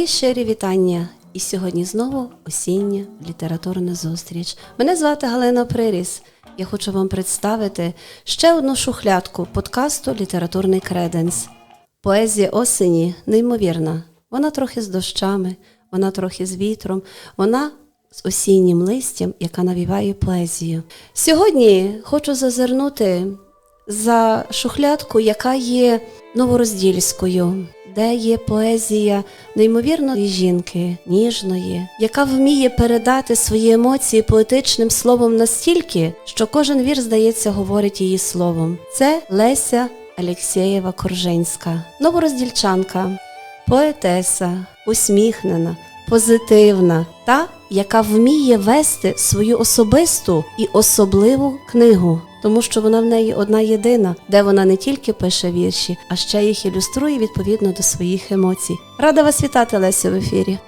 Мої щирі вітання. І сьогодні знову осіння літературна зустріч. Мене звати Галина Приріс. Я хочу вам представити ще одну шухлядку подкасту Літературний креденс. Поезія осені неймовірна. Вона трохи з дощами, вона трохи з вітром, вона з осіннім листям, яка навіває поезію. Сьогодні хочу зазирнути за шухлядку, яка є новороздільською, де є поезія неймовірної жінки, ніжної, яка вміє передати свої емоції поетичним словом настільки, що кожен вір, здається, говорить її словом. Це Леся Алєксєєва Корженська, новороздільчанка, поетеса, усміхнена, позитивна, та, яка вміє вести свою особисту і особливу книгу, тому що вона в неї одна єдина, де вона не тільки пише вірші, а ще їх ілюструє відповідно до своїх емоцій. Рада вас вітати, Лесю, в ефірі.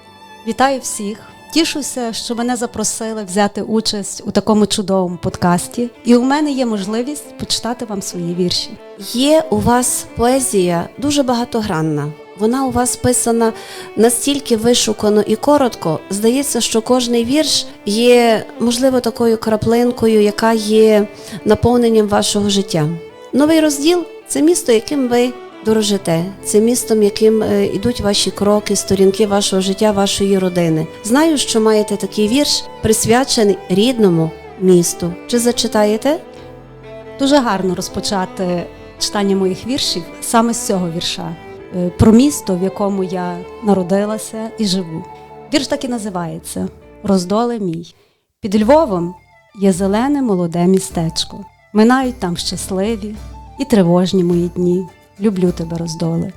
Вітаю всіх! Тішуся, що мене запросили взяти участь у такому чудовому подкасті, і у мене є можливість почитати вам свої вірші. Є у вас поезія дуже багатогранна. Вона у вас писана настільки вишукано і коротко. Здається, що кожний вірш є, можливо, такою краплинкою, яка є наповненням вашого життя. Новий розділ це місто, яким ви дорожите, це містом, яким е, ідуть ваші кроки, сторінки вашого життя, вашої родини. Знаю, що маєте такий вірш, присвячений рідному місту. Чи зачитаєте? Дуже гарно розпочати читання моїх віршів саме з цього вірша про місто, в якому я народилася і живу. Вірш так і називається Роздоле мій. Під Львовом є зелене молоде містечко. Минають там щасливі і тривожні мої дні. Люблю тебе, роздоле.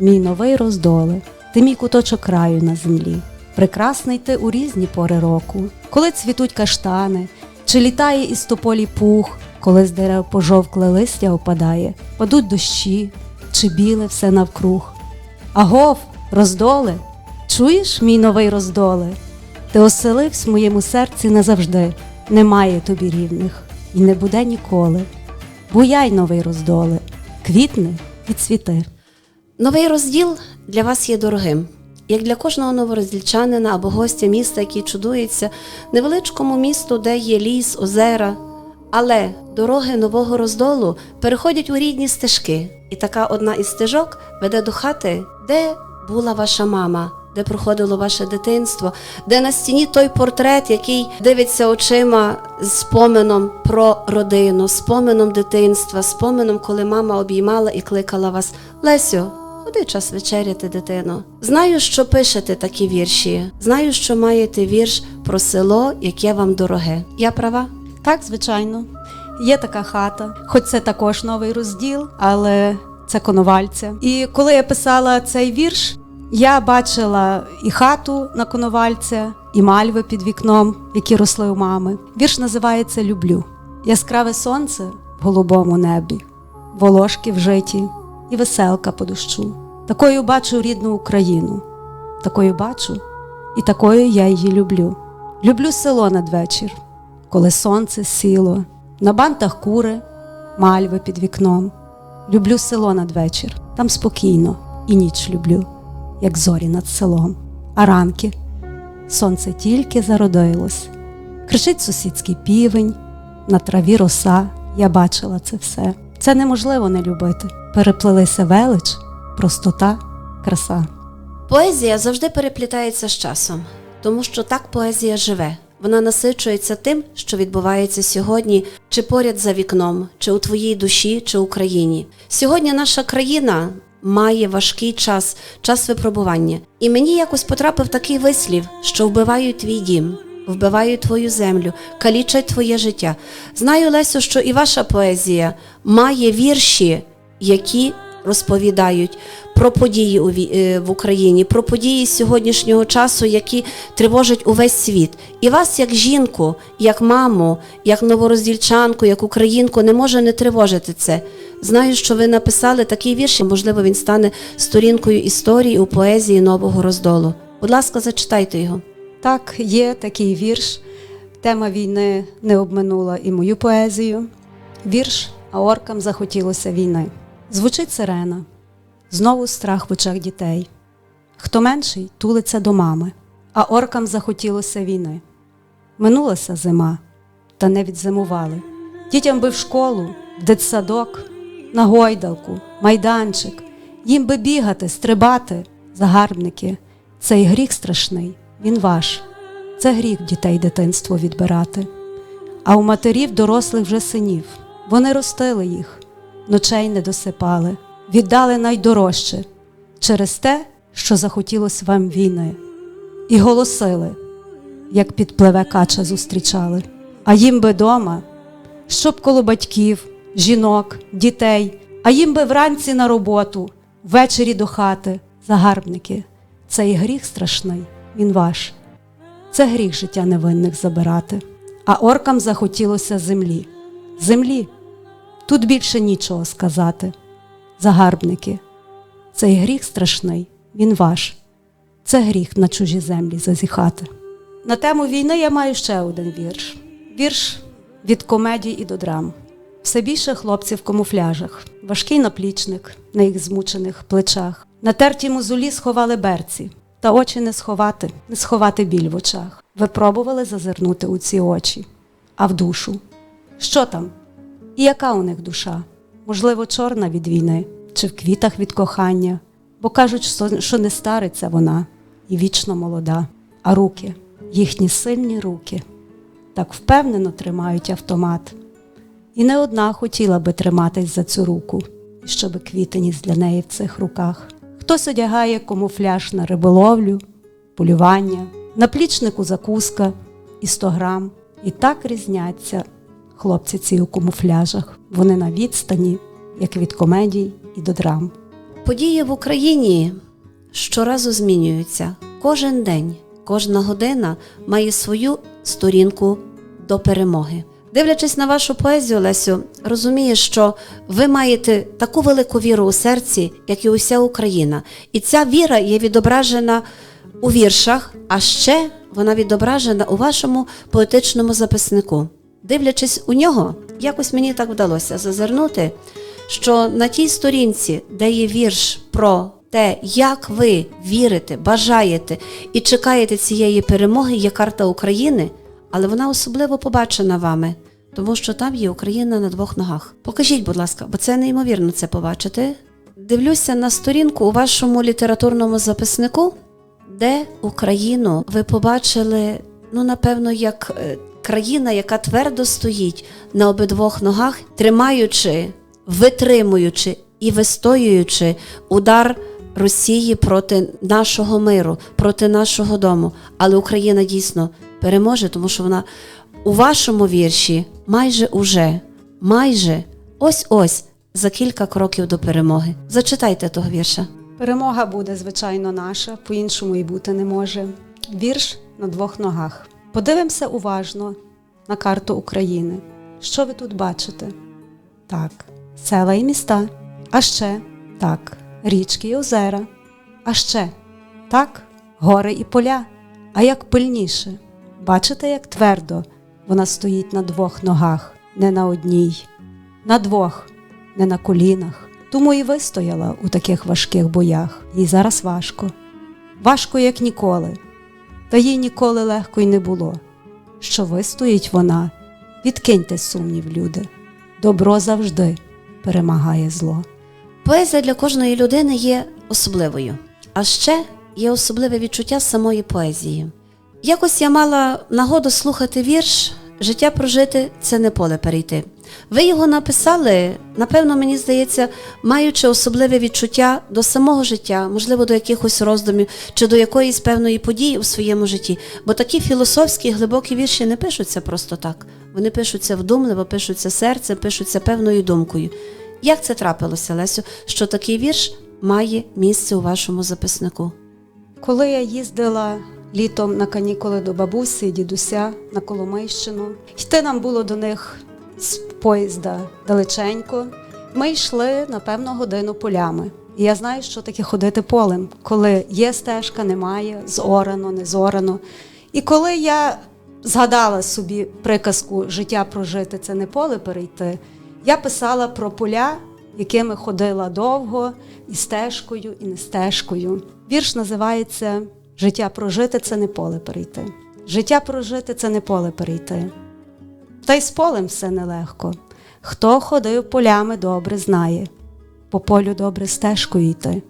Мій новий роздоле, ти мій куточок краю на землі. Прекрасний ти у різні пори року, коли цвітуть каштани, чи літає із тополі пух, коли з дерев пожовкле листя опадає, падуть дощі, біле все навкруг. Агов, роздоле, чуєш, мій новий роздоле? Ти оселився в моєму серці назавжди, немає тобі рівних, і не буде ніколи. Буяй, новий роздоле, квітни і цвіти. Новий розділ для вас є дорогим, як для кожного новороздільчанина або гостя міста, який чудується невеличкому місту, де є ліс, озера. Але дороги нового роздолу переходять у рідні стежки, і така одна із стежок веде до хати, де була ваша мама, де проходило ваше дитинство, де на стіні той портрет, який дивиться очима з споменом про родину, споменом дитинства, споменом, коли мама обіймала і кликала вас Лесю. Ходи час вечеряти, дитино. Знаю, що пишете такі вірші. Знаю, що маєте вірш про село, яке вам дороге. Я права? Так, звичайно, є така хата, хоч це також новий розділ, але це Коновальця. І коли я писала цей вірш, я бачила і хату на Коновальця, і мальви під вікном, які росли у мами. Вірш називається Люблю. Яскраве сонце в голубому небі, волошки в житі і веселка по дощу. Такою бачу рідну Україну, такою бачу, і такою я її люблю. Люблю село надвечір коли сонце сіло, на бантах кури, мальви під вікном. Люблю село надвечір, там спокійно і ніч люблю, як зорі над селом. А ранки сонце тільки зародилось. Кричить сусідський півень, на траві роса. Я бачила це все. Це неможливо не любити. Переплилися велич, простота, краса. Поезія завжди переплітається з часом, тому що так поезія живе. Вона насичується тим, що відбувається сьогодні, чи поряд за вікном, чи у твоїй душі, чи Україні. Сьогодні наша країна має важкий час, час випробування. І мені якось потрапив такий вислів, що вбивають твій дім, вбивають твою землю, калічать твоє життя. Знаю, Лесю, що і ваша поезія має вірші, які розповідають про події е, в Україні, про події сьогоднішнього часу, які тривожать увесь світ. І вас, як жінку, як маму, як новороздільчанку, як українку, не може не тривожити це. Знаю, що ви написали такий вірш, можливо, він стане сторінкою історії у поезії нового роздолу. Будь ласка, зачитайте його. Так, є такий вірш. Тема війни не обминула і мою поезію. Вірш, а оркам захотілося війни. Звучить сирена, знову страх в очах дітей. Хто менший тулиться до мами, а оркам захотілося війни. Минулася зима, та не відзимували. Дітям би в школу, в дитсадок, на гойдалку, майданчик, їм би бігати, стрибати, загарбники. Цей гріх страшний, він ваш. Це гріх дітей дитинство відбирати. А у матерів дорослих вже синів. Вони ростили їх, ночей не досипали, віддали найдорожче через те, що захотілось вам війни, і голосили, як підпливе кача зустрічали. А їм би дома, щоб коло батьків, жінок, дітей, а їм би вранці на роботу, ввечері до хати, загарбники. Цей гріх страшний, він ваш. Це гріх життя невинних забирати. А оркам захотілося землі. Землі. Тут більше нічого сказати. Загарбники. Цей гріх страшний, він ваш. Це гріх на чужі землі зазіхати. На тему війни я маю ще один вірш. Вірш від комедій і до драм. Все більше хлопців в камуфляжах, важкий наплічник на їх змучених плечах. На тертій мозолі сховали берці, та очі не сховати, не сховати біль в очах. Ви пробували зазирнути у ці очі, а в душу. Що там? І яка у них душа? Можливо, чорна від війни, чи в квітах від кохання, бо кажуть, що- не стариться вона і вічно молода, а руки, їхні сильні руки, так впевнено тримають автомат. І не одна хотіла би триматись за цю руку, і щоби квіти ніс для неї в цих руках. Хтось одягає камуфляж на риболовлю, полювання, на плічнику закуска і 100 грам. І так різняться хлопці ці у камуфляжах. Вони на відстані, як від комедій і до драм. Події в Україні щоразу змінюються. Кожен день, кожна година має свою сторінку до перемоги. Дивлячись на вашу поезію, Лесю, розумієш, що ви маєте таку велику віру у серці, як і уся Україна. І ця віра є відображена у віршах, а ще вона відображена у вашому поетичному записнику. Дивлячись у нього, якось мені так вдалося зазирнути, що на тій сторінці, де є вірш про те, як ви вірите, бажаєте і чекаєте цієї перемоги, є карта України, але вона особливо побачена вами, тому що там є Україна на двох ногах. Покажіть, будь ласка, бо це неймовірно це побачити. Дивлюся на сторінку у вашому літературному записнику, де Україну ви побачили, ну напевно, як е, країна, яка твердо стоїть на обидвох ногах, тримаючи, витримуючи і вистоюючи удар Росії проти нашого миру, проти нашого дому. Але Україна дійсно переможе, тому що вона у вашому вірші майже уже, майже ось ось за кілька кроків до перемоги. Зачитайте того вірша. Перемога буде, звичайно, наша, по-іншому і бути не може. Вірш на двох ногах. Подивимося уважно на карту України. Що ви тут бачите? Так, села і міста. А ще так, річки і озера. А ще так, гори і поля. А як пильніше, бачите, як твердо вона стоїть на двох ногах, не на одній, на двох, не на колінах. Тому і вистояла у таких важких боях. Їй зараз важко. Важко, як ніколи. Та їй ніколи легко й не було. Що вистоїть вона, відкиньте сумнів, люди. Добро завжди перемагає зло. Поезія для кожної людини є особливою, а ще є особливе відчуття самої поезії. Якось я мала нагоду слухати вірш Життя прожити це не поле перейти. Ви його написали, напевно, мені здається, маючи особливе відчуття до самого життя, можливо, до якихось роздумів чи до якоїсь певної події у своєму житті. Бо такі філософські глибокі вірші не пишуться просто так. Вони пишуться вдумливо, пишуться серцем, пишуться певною думкою. Як це трапилося, Лесю, що такий вірш має місце у вашому записнику? Коли я їздила літом на канікули до бабусі дідуся на Коломийщину, йти нам було до них з поїзда далеченько. Ми йшли, напевно, годину полями. І я знаю, що таке ходити полем, коли є стежка, немає, зорано, не зорано. І коли я згадала собі приказку життя прожити це не поле перейти, я писала про поля якими ходила довго, і стежкою, і не стежкою. Вірш називається Життя прожити це не поле перейти. Життя прожити це не поле перейти. Та й з полем все нелегко. Хто ходив полями добре знає, по полю добре стежкою йти.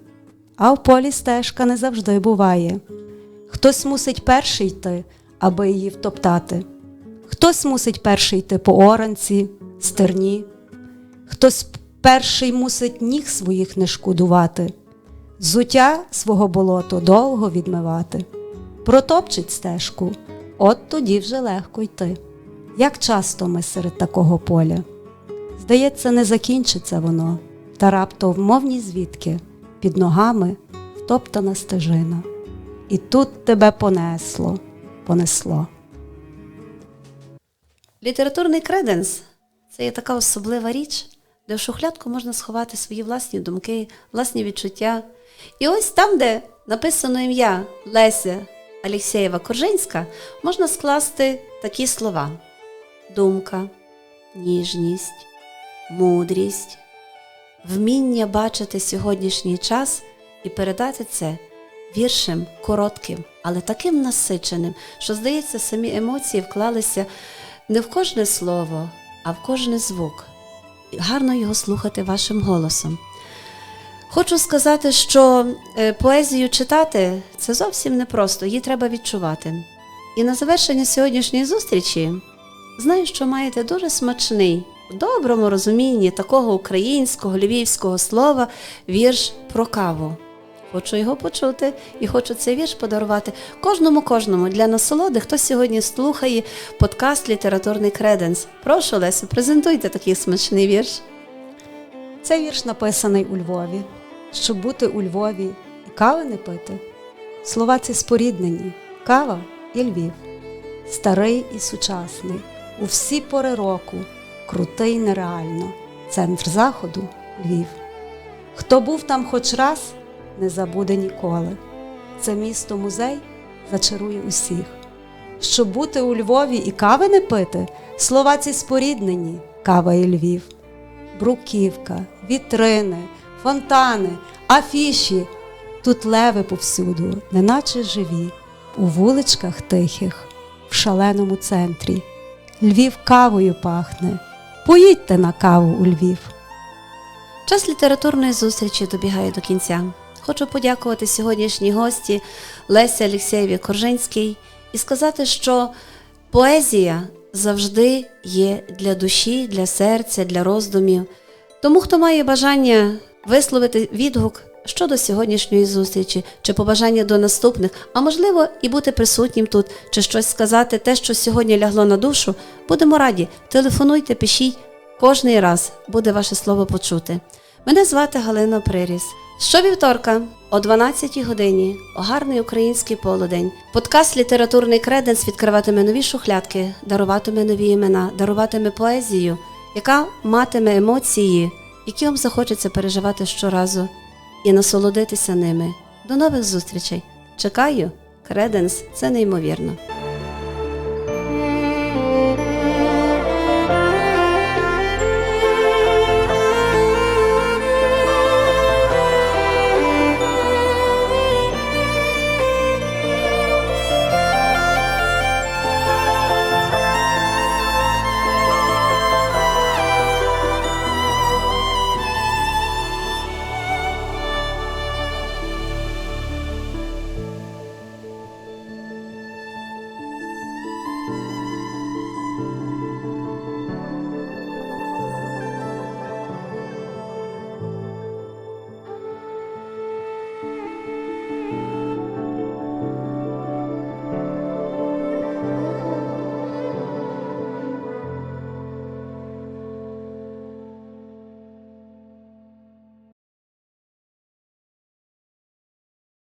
А в полі стежка не завжди буває. Хтось мусить перший йти, аби її втоптати. Хтось мусить перший йти по оранці, стерні, хтось перший мусить ніг своїх не шкодувати, зуття свого болото довго відмивати, протопчить стежку, от тоді вже легко йти. Як часто ми серед такого поля? Здається, не закінчиться воно, та раптом, мов ні звідки, під ногами втоптана стежина. І тут тебе понесло, понесло. Літературний креденс це є така особлива річ, де в шухлядку можна сховати свої власні думки, власні відчуття. І ось там, де написано ім'я Леся Алєксєєва Коржинська, можна скласти такі слова: думка, ніжність, мудрість, вміння бачити сьогоднішній час і передати це віршем коротким, але таким насиченим, що, здається, самі емоції вклалися не в кожне слово, а в кожний звук. Гарно його слухати вашим голосом. Хочу сказати, що е, поезію читати це зовсім непросто, її треба відчувати. І на завершення сьогоднішньої зустрічі знаю, що маєте дуже смачний, в доброму розумінні такого українського львівського слова вірш про каву. Хочу його почути і хочу цей вірш подарувати кожному кожному для насолоди, хто сьогодні слухає подкаст Літературний креденс. Прошу, Лесю, презентуйте такий смачний вірш. Цей вірш написаний у Львові. Щоб бути у Львові і кави не пити. Слова ці споріднені кава і Львів, старий і сучасний, у всі пори року, крутий нереально, центр заходу Львів. Хто був там хоч раз, не забуде ніколи. Це місто музей зачарує усіх. Щоб бути у Львові і кави не пити, слова ці споріднені, кава і Львів бруківка, вітрини, фонтани, афіші. Тут леви повсюду, неначе живі, у вуличках тихих, в шаленому центрі. Львів кавою пахне. Поїдьте на каву у Львів. Час літературної зустрічі добігає до кінця. Хочу подякувати сьогоднішній гості Лесі Олексєєві Коржинській і сказати, що поезія завжди є для душі, для серця, для роздумів. Тому, хто має бажання висловити відгук щодо сьогоднішньої зустрічі, чи побажання до наступних, а можливо і бути присутнім тут, чи щось сказати, те, що сьогодні лягло на душу, будемо раді. Телефонуйте, пишіть. Кожний раз буде ваше слово почути. Мене звати Галина Приріс. Щовівторка о 12 годині о гарний український полудень. Подкаст Літературний креденс відкриватиме нові шухлядки, даруватиме нові імена, даруватиме поезію, яка матиме емоції, які вам захочеться переживати щоразу і насолодитися ними. До нових зустрічей. Чекаю, креденс це неймовірно.